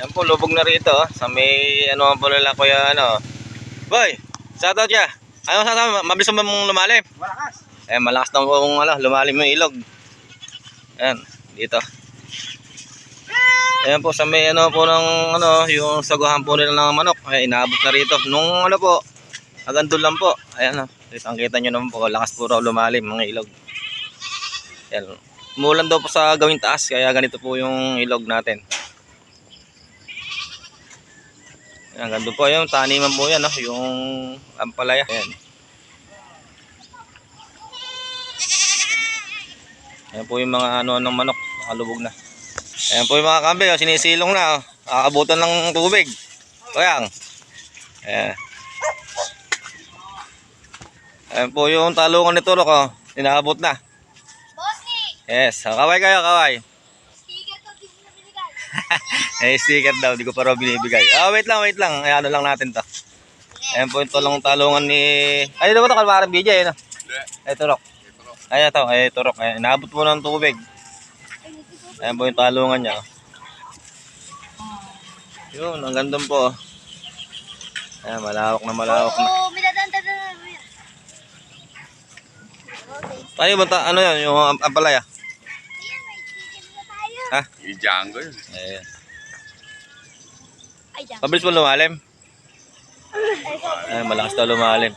Yan po, lubog na rito. oh. Sa may, ano po nila, kuya, ano. Boy, shoutout ka. Ano sasabi? Mabilis mo mong lumalim? Malakas. Eh, malakas na kung ano, lumalim yung ilog. Ayan, dito. Ayan po, sa may ano po ng, ano, yung saguhan po nila ng manok. Ay, inaabot na rito. Nung ano po, hanggang doon lang po. Ayan, oh. Kitang kita nyo naman po, lakas po raw lumalim mga ilog. Ayan. Umulan daw po sa gawing taas, kaya ganito po yung ilog natin. Ayan, ganda po yung taniman po yan, no? yung ampalaya. Ayan. Ayan po yung mga ano ng manok, nakalubog na. Ayan po yung mga kambe, oh, sinisilong na. Oh. Nakakabutan ng tubig. Kayang. Ayan. Ayan po yung talungan ni Turok, oh. Inaabot na. Yes, oh, kaway kayo, kaway. Sticker to din na binigay. Eh, sticker daw, di ko pa raw binibigay. Ah, wait lang, wait lang. Ay, ano lang natin to. Ayan po yung talong talungan ni... Ay, dito ba ito? Kalmarang BJ, ano? Ay, Turok. Ay, ito. Ay, Turok. Ay, inaabot po ng tubig. Ayan po yung talungan niya. oh. Yun, ang ganda po. oh. Ayan, malawak na malawak na. Oo, may dadaan-dadaan na. Okay. Tayo ba ta, ano yan, yung am- ampalaya? Ayan, may sticker na tayo. Ha? Yung Django yun. Ayan. Ay, dyan. Pabilis mo lumalim. Ay, malakas daw lumalim.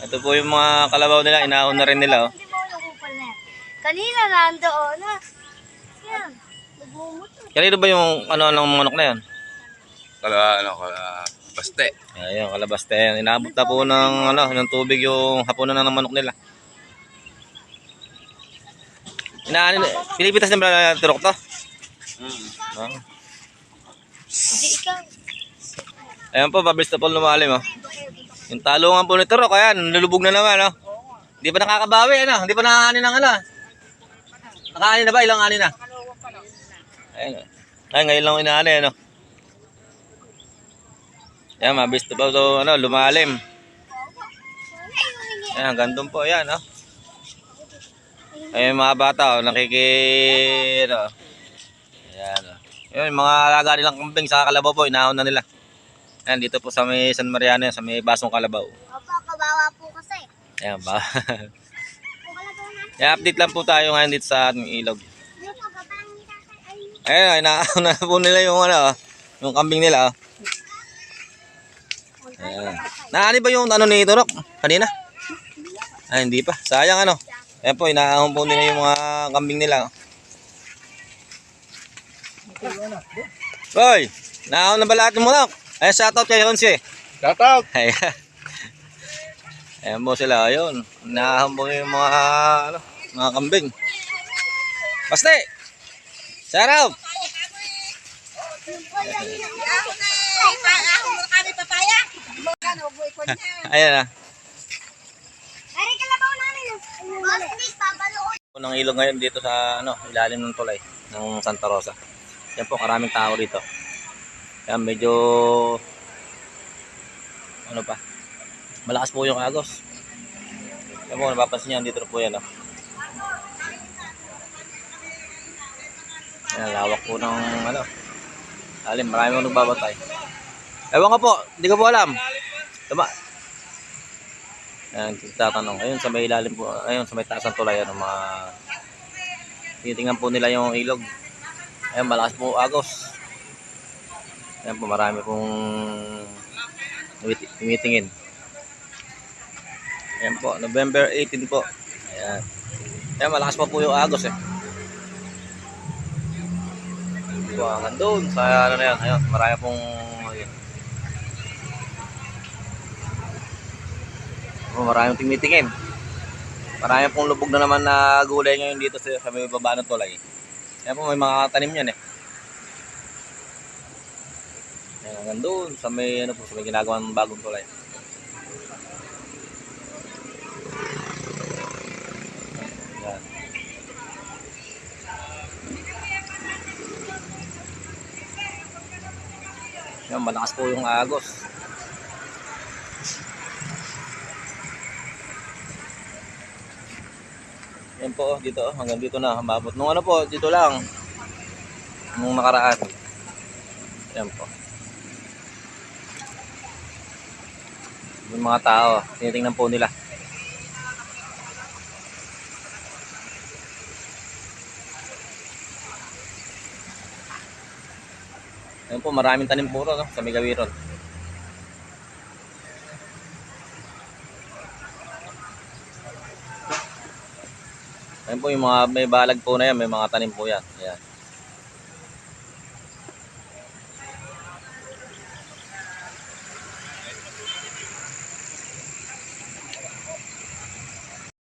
Ito po yung mga kalabaw nila, inaon na rin nila. Oh. Hindi mo yung kupal na yan. Kanina nandoon na. Yan. Kanino ba yung ano ng manok na yan? Kala, ano, kala, baste. Ayun, kalabaste yan. Inaabot na po ng, ano, ng tubig yung hapunan na ng manok nila. Inaanin, pinipitas na ba ng turok to? Ah. Hindi ikaw. Ayan po, pabilis na po lumalim. Oh. Yung talungan po ni turok, ayan, nalulubog na naman. Oh. Hindi pa nakakabawi, ano? Hindi pa nakakanin ng ano? Nakaanin na ba? Ilang anin na? Ayan. oh. Ay, ngayon lang inaani, ano? Ayan, mabilis na po, so, ano, lumalim. Ayan, gandun po, ayan, oh. Ayun, mga bata, oh, nakiki, ano. Ayan, oh. Yun, yung mga alaga nilang kambing sa kalabaw po, inahon na nila. Ayan, dito po sa may San Mariano, sa may Basong Kalabaw. Opo, kawawa po kasi. Ayan ba? Ayan, update lang po tayo ngayon dito sa ating ilog. Ano po, paparang ni tatay. Ay, Ayun, ay inaahon na po nila yung ano, oh, yung kambing nila. Oh. Ayan. Naani ba yung ano ni Turok? Kanina? Ay, hindi pa. Sayang ano. Ayan po, inaahon po nila yung mga kambing nila. Hoy! Naahon na ba lahat yung manok? Ayan, shoutout kay Ronsi. Shout out! Ayan. Ayan po sila, ayun. Naahon po yung mga, ano, mga kambing. Shout out! Ayan na. Ng ilog ngayon dito sa ano, ilalim ng tulay ng Santa Rosa. Yan po, karaming tao dito. Kaya medyo ano pa, malakas po yung agos. Yan po, napapansin niyo, dito po yan. Oh. Yan, lawak po ng ano, alim, marami mo nagbabatay. Ewan ko po, hindi ko po alam. Tama. Yan, tatanong. Ayun, sa may ilalim po, ayun, sa may taas ng tulay, ano, mga, tinitingnan po nila yung ilog. Ayun, malakas po agos. Ayun po, marami pong tumiti- tumitingin. Ayan po, November 18 po. Ayan. Ayan, malakas pa po yung agos eh. Buwangan doon sa ano na yan. Ayun, marami pong ayun. Oh, maraming tumitingin. Marami pong lubog na naman na gulay ngayon dito sa, sa may baba ng tulay. Ayan po, may mga tanim yan eh. Ayan, hanggang doon sa may, ano po, sa may ginagawang bagong tulay. Ayan. Ayan, malakas po yung agos. Yan po, dito, oh, hanggang dito na, humabot. Nung ano po, dito lang. Nung nakaraan. Ayan po. Yung mga tao, tinitingnan po nila. Ayun po, maraming tanim puro no, sa Migawiron. Ayun po yung mga may balag po na yan, may mga tanim po yan. Ayan.